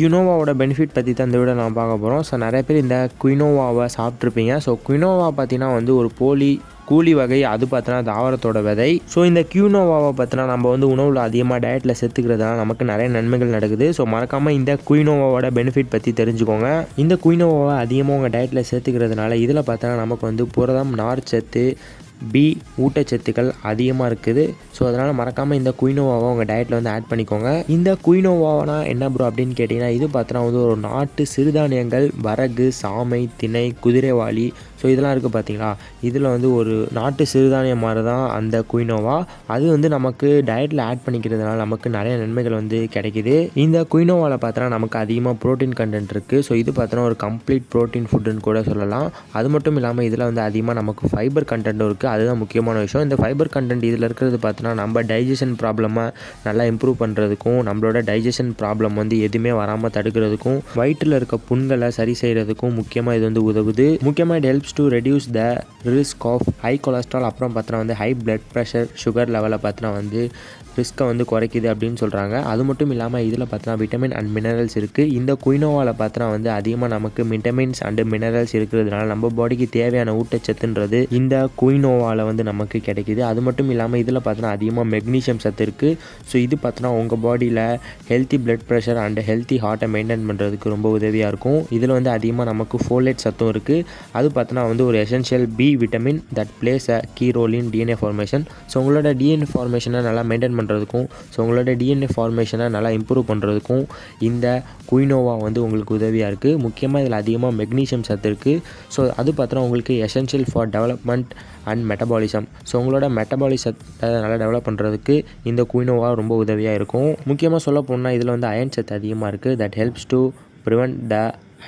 குயினோவாவோட benefit பற்றி தான் இந்த விட நான் பார்க்க போகிறோம் ஸோ நிறைய பேர் இந்த குயினோவாவை சாப்பிட்ருப்பீங்க ஸோ குயினோவா பார்த்தீங்கன்னா வந்து ஒரு போலி கூலி வகை அது பார்த்தோன்னா தாவரத்தோட விதை. ஸோ இந்த கியூனோவாவை பார்த்தினா நம்ம வந்து உணவில் அதிகமாக டயட்டில் சேர்த்துக்கிறதுனால நமக்கு நிறைய நன்மைகள் நடக்குது. ஸோ மறக்காமல் இந்த குயினோவாவோட பெனிஃபிட் பற்றி தெரிஞ்சுக்கோங்க. இந்த குயினோவாவை அதிகமாக உங்கள் டயட்டில் சேர்த்துக்கிறதுனால இதில் பார்த்தோன்னா நமக்கு வந்து புரதம் நார் சத்து பி ஊட்டச்சத்துக்கள் அதிகமாக இருக்குது. ஸோ அதனால் மறக்காமல் இந்த குயினோவாவை உங்கள் டயட்டில் வந்து ஆட் பண்ணிக்கோங்க. இந்த குயினோவானா என்ன ப்ரோ அப்படின்னு கேட்டிங்கன்னா இது பார்த்தோன்னா வந்து ஒரு நாட்டு சிறுதானியங்கள் வரகு சாமை திணை குதிரைவாளி ஸோ இதெல்லாம் இருக்குது பார்த்தீங்களா இதில் வந்து ஒரு நாட்டு சிறுதானியம் மாதிரி தான் அந்த குயினோவா. அது வந்து நமக்கு டயட்டில் ஆட் பண்ணிக்கிறதுனால நமக்கு நிறைய நன்மைகள் வந்து கிடைக்கிது. இந்த குயினோவாவில் பார்த்தோன்னா நமக்கு அதிகமாக ப்ரோட்டீன் கண்டென்ட் இருக்குது ஸோ இது பார்த்தோன்னா ஒரு கம்ப்ளீட் ப்ரோட்டீன் ஃபுட்டுன்னு கூட சொல்லலாம். அது மட்டும் இல்லாமல் இதில் வந்து அதிகமாக நமக்கு ஃபைபர் கண்டென்ட்டும் இருக்குது அதுதான் முக்கியமான விஷயம். இந்த ஃபைபர் கண்டென்ட் இதில் இருக்கிறது பார்த்தோன்னா நம்ம டைஜஷன் ப்ராப்ளமாக நல்லா இம்ப்ரூவ் பண்ணுறதுக்கும் நம்மளோட டைஜஷன் ப்ராப்ளம் வந்து எதுவுமே வராமல் தடுக்கிறதுக்கும் வயிற்றில் இருக்க புண்களை சரி செய்கிறதுக்கும் முக்கியமாக இது வந்து உதவுது. முக்கியமாக இது helps to reduce the risk of high cholesterol அப்புறம் பார்த்தோன்னா வந்து ஹை பிளட் ப்ரெஷர் சுகர் லெவலை பார்த்தோன்னா வந்து ரிஸ்க்கை வந்து குறைக்குது அப்படின்னு சொல்கிறாங்க அது மட்டும் இல்லாமல் இதில் பார்த்தோன்னா விட்டமின் அண்ட் மினரல்ஸ் இருக்குது இந்த குயினோவாவில் பார்த்தோன்னா வந்து அதிகமாக நமக்கு விட்டமின்ஸ் அண்டு மினரல்ஸ் இருக்கிறதுனால நம்ம பாடிக்கு தேவையான ஊட்டச்சத்துன்றது இந்த குயினோவாவில் வந்து நமக்கு கிடைக்கிது. அது மட்டும் இல்லாமல் இதில் பார்த்தோன்னா அதிகமாக மெக்னீஷியம் சத்து இருக்குது ஸோ இது பார்த்தோன்னா உங்கள் பாடியில் healthy blood pressure and healthy ஹார்ட்டை மெயின்டைன் பண்ணுறதுக்கு ரொம்ப உதவியாக இருக்கும். இதில் வந்து அதிகமாக நமக்கு ஃபோலேட் சத்தும் இருக்குது அது பார்த்தோன்னா வந்து ஒரு essential B vitamin that plays a key role in DNA formation so உங்களோட டிஎன்ஏ ஃபார்மேஷனை நல்லா மெயின்டைன் பண்ணுறதுக்கும் ஸோ உங்களோட டிஎன்ஏ ஃபார்மேஷனை நல்லா இம்ப்ரூவ் பண்ணுறதுக்கும் இந்த குயினோவா வந்து உங்களுக்கு உதவியாக இருக்குது முக்கியமாக இதில் அதிகமாக மெக்னீஷியம் சத்து இருக்குது ஸோ அது பார்த்தோன்னா உங்களுக்கு essential for development and metabolism so உங்களோட மெட்டபாலிசத்தை நல்லா டெவலப் பண்ணுறதுக்கு இந்த குயினோவா ரொம்ப உதவியாக இருக்கும். முக்கியமாக சொல்ல போனால் இதில் வந்து அயன் சத்து அதிகமாக இருக்குது that helps to prevent the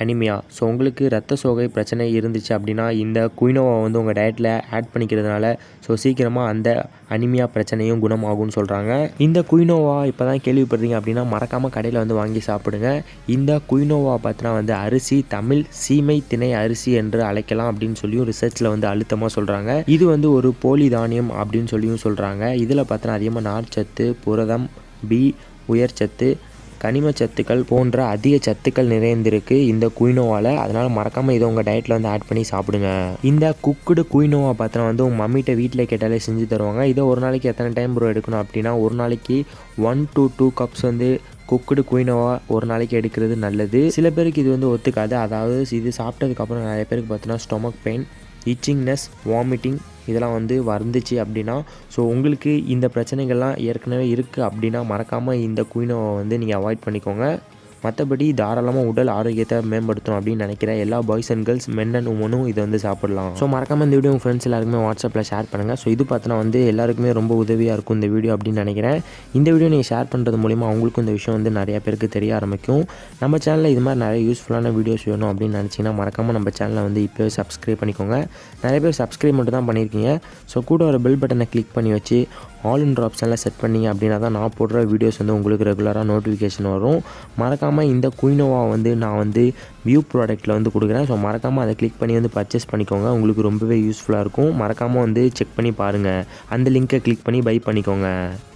anaemia so உங்களுக்கு ரத்த சோகை பிரச்சனை இருந்துச்சு அப்படின்னா இந்த குயினோவா வந்து உங்கள் டயட்டில் ஆட் பண்ணிக்கிறதுனால ஸோ சீக்கிரமாக அந்த அனிமியா பிரச்சனையும் குணமாகும்னு சொல்கிறாங்க இந்த குயினோவா இப்போ தான் கேள்விப்படுறீங்க அப்படின்னா மறக்காமல் கடையில் வந்து வாங்கி சாப்பிடுங்க. இந்த குயினோவா பார்த்தினா வந்து அரிசி தமிழ் சீமை திணை அரிசி என்று அழைக்கலாம் அப்படின்னு சொல்லியும் ரிசர்ச்சில் வந்து அழுத்தமாக சொல்கிறாங்க இது வந்து ஒரு போலி தானியம் அப்படின்னு சொல்லியும் சொல்கிறாங்க இதில் பார்த்தோன்னா அதிகமாக நார்ச்சத்து புரதம் பி உயர்ச்சத்து கனிம சத்துக்கள் போன்ற அதிக சத்துக்கள் நிறைந்திருக்கு இந்த குயினோவாவில் அதனால் மறக்காமல் இதை உங்கள் டயட்டில் வந்து ஆட் பண்ணி சாப்பிடுங்க. இந்த குக்குடு குயினோவா பார்த்தோன்னா வந்து உங்கள் மம்மிகிட்ட வீட்டில் கேட்டாலே செஞ்சு தருவாங்க. இதை ஒரு நாளைக்கு எத்தனை டைம் ப்ரோ எடுக்கணும் அப்படின்னா ஒரு நாளைக்கு ஒன் டு டூ கப்ஸ் வந்து குக்குடு குயினோவா ஒரு நாளைக்கு எடுக்கிறது நல்லது. சில பேருக்கு இது வந்து ஒத்துக்காது. அதாவது இது சாப்பிட்டதுக்கப்புறம் நிறைய பேருக்கு பார்த்தோன்னா ஸ்டொமக் பெயின் இச்சிங்னஸ் வாமிட்டிங் இதெல்லாம் வந்து வந்துச்சு அப்படின்னா ஸோ உங்களுக்கு இந்த பிரச்சனைகள்லாம் ஏற்கனவே இருக்குது அப்படின்னா மறக்காமல் இந்த குயினோவை வந்து நீங்கள் அவாய்ட் பண்ணிக்கோங்க. மற்றபடி தாராளமாக உடல் ஆரோக்கியத்தை மேம்படுத்தணும் அப்படின்னு நினைக்கிற எல்லா boys and girls men and உமனும் இதை வந்து சாப்பிடலாம். ஸோ மறக்காமல் இந்த வீடியோ உங்கள் ஃப்ரெண்ட்ஸ் எல்லாருக்குமே வாட்ஸ்அப்பில் ஷேர் பண்ணுங்கள் ஸோ இது பார்த்தோன்னா வந்து எல்லாருக்குமே ரொம்ப உதவியாக இருக்கும் இந்த வீடியோ அப்படின்னு நினைக்கிறேன். இந்த வீடியோ நீங்கள் ஷேர் பண்ணுறது மூலிமா அவங்களுக்கும் இந்த விஷயம் வந்து நிறைய பேருக்கு தெரிய ஆரம்பிக்கும். நம்ம சேனலில் இது மாதிரி நிறைய யூஸ்ஃபுல்லான வீடியோஸ் வேணும் அப்படின்னு நினச்சிங்கன்னா மறக்காமல் நம்ம சேனலை வந்து இப்போவே சப்ஸ்கிரைப் பண்ணிக்கோங்க. நிறைய பேர் சப்ஸ்கிரைப் மட்டும் தான் பண்ணியிருக்கீங்க. ஸோ கூட ஒரு பெல் பட்டனை கிளிக் பண்ணி வச்சு ஆல் இன் ஆப்ஷனில் செட் பண்ணீங்க அப்படின்னா தான் நான் போடுற வீடியோஸ் வந்து உங்களுக்கு ரெகுலராக நோட்டிஃபிகேஷன் வரும். மறக்காமல் இந்த குயினோவா வந்து நான் வந்து வியூ ப்ராடக்ட்டில் வந்து கொடுக்குறேன். ஸோ மறக்காமல் அதை கிளிக் பண்ணி வந்து பர்ச்சேஸ் பண்ணிக்கோங்க. உங்களுக்கு ரொம்பவே யூஸ்ஃபுல்லாக இருக்கும். மறக்காமல் வந்து செக் பண்ணி பாருங்கள் அந்த லிங்க்கை கிளிக் பண்ணி பை பண்ணிக்கோங்க.